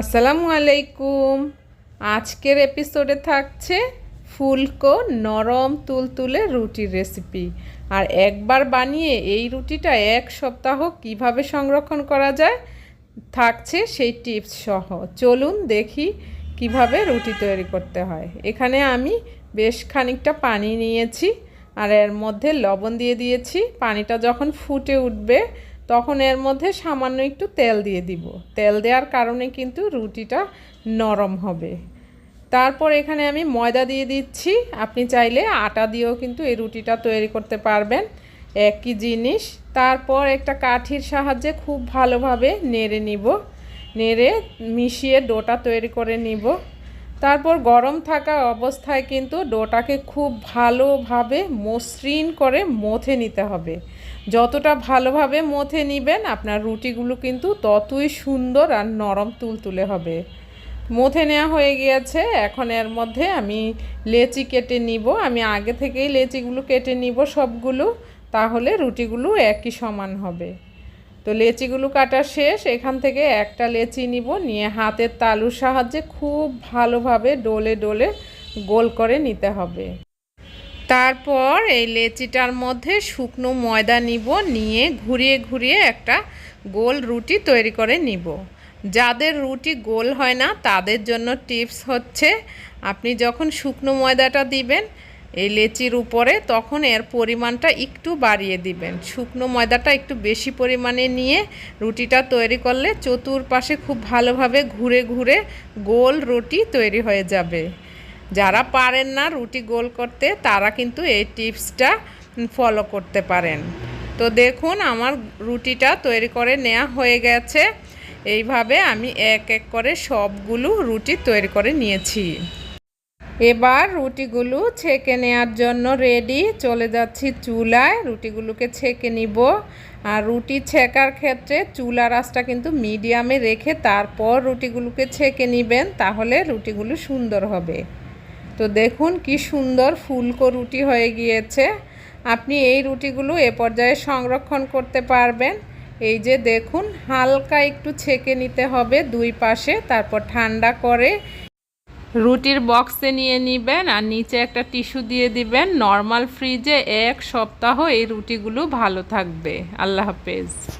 আসসালামু আলাইকুম। আজকের এপিসোডে থাকছে ফুলকো নরম তুলতুলে রুটির রেসিপি আর একবার বানিয়ে এই রুটিটা এক সপ্তাহ কীভাবে সংরক্ষণ করা যায় থাকছে সেই টিপস সহ। চলুন দেখি কীভাবে রুটি তৈরি করতে হয়। এখানে আমি বেশ খানিকটা পানি নিয়েছি আর এর মধ্যে লবণ দিয়ে দিয়েছি। পানিটা যখন ফুটে উঠবে তখন এর মধ্যে সামান্য একটু তেল দিয়ে দিব। তেল দেওয়ার কারণে কিন্তু রুটিটা নরম হবে। তারপর এখানে আমি ময়দা দিয়ে দিচ্ছি। আপনি চাইলে আটা দিয়েও কিন্তু এই রুটিটা তৈরি করতে পারবেন। একই জিনিস। তারপর একটা কাঠির সাহায্যে খুব ভালোভাবে নেড়ে নিব। নেড়ে মিশিয়ে ডোটা তৈরি করে নিব। তারপর গরম থাকা অবস্থায় কিন্তু ডোটাকে খুব ভালোভাবে মসৃণ করে মথে নিতে হবে। যতটা ভালোভাবে মথে নিবেন, আপনার রুটিগুলো কিন্তু ততই সুন্দর আর নরম তুলতুলে হবে। মথে নেওয়া হয়ে গিয়েছে, এখন এর মধ্যে আমি লেচি কেটে নিব। আমি আগে থেকেই লেচিগুলো কেটে নিব সবগুলো, তাহলে রুটিগুলো একই সমান হবে। তো লেচিগুলো কাটা শেষ, এখান থেকে একটা লেচি নিব, নিয়ে হাতের তালুর সাহায্যে খুব ভালোভাবে ডোলে ডোলে গোল করে নিতে হবে। তারপর এই লেচিটার মধ্যে শুকনো ময়দা নিব, নিয়ে ঘুরিয়ে ঘুরিয়ে একটা গোল রুটি তৈরি করে নিব। যাদের রুটি গোল হয় না, তাদের জন্য টিপস হচ্ছে, আপনি যখন শুকনো ময়দাটা দিবেন এই লেচির উপরে তখন এর পরিমাণটা একটু বাড়িয়ে দিবেন। শুকনো ময়দাটা একটু বেশি পরিমাণে নিয়ে রুটিটা তৈরি করলে চতুর্পাশে খুব ভালোভাবে ঘুরে ঘুরে গোল রুটি তৈরি হয়ে যাবে। যারা পারেন না রুটি গোল করতে, তারা কিন্তু এই টিপসটা ফলো করতে পারেন। তো দেখুন, আমার রুটিটা তৈরি করে নেওয়া হয়ে গেছে। এইভাবে আমি এক এক করে সবগুলো রুটি তৈরি করে নিয়েছি। এবার রুটিগুলো ছেঁকে নেওয়ার জন্য রেডি চলে যাচ্ছি চুলায়। রুটিগুলোকে ছেঁকে নিব। আর রুটি ছেঁকার ক্ষেত্রে চুলা রাসটা কিন্তু মিডিয়ামে রেখে তারপর রুটিগুলোকে ছেঁকে নেবেন, তাহলে রুটিগুলো সুন্দর হবে। তো দেখুন কি সুন্দর ফুলকো রুটি হয়ে গিয়েছে। আপনি এই রুটিগুলো এ পর্যায়ে সংরক্ষণ করতে পারবেন। এই যে দেখুন, হালকা একটু ছেঁকে নিতে হবে দুই পাশে, তারপর ঠান্ডা করে রুটির বক্সে নিয়ে নেবেন আর নিচে একটা টিস্যু দিয়ে দিবেন। নর্মাল ফ্রিজে এক সপ্তাহ এই রুটিগুলো ভালো থাকবে। আল্লাহ হাফেজ।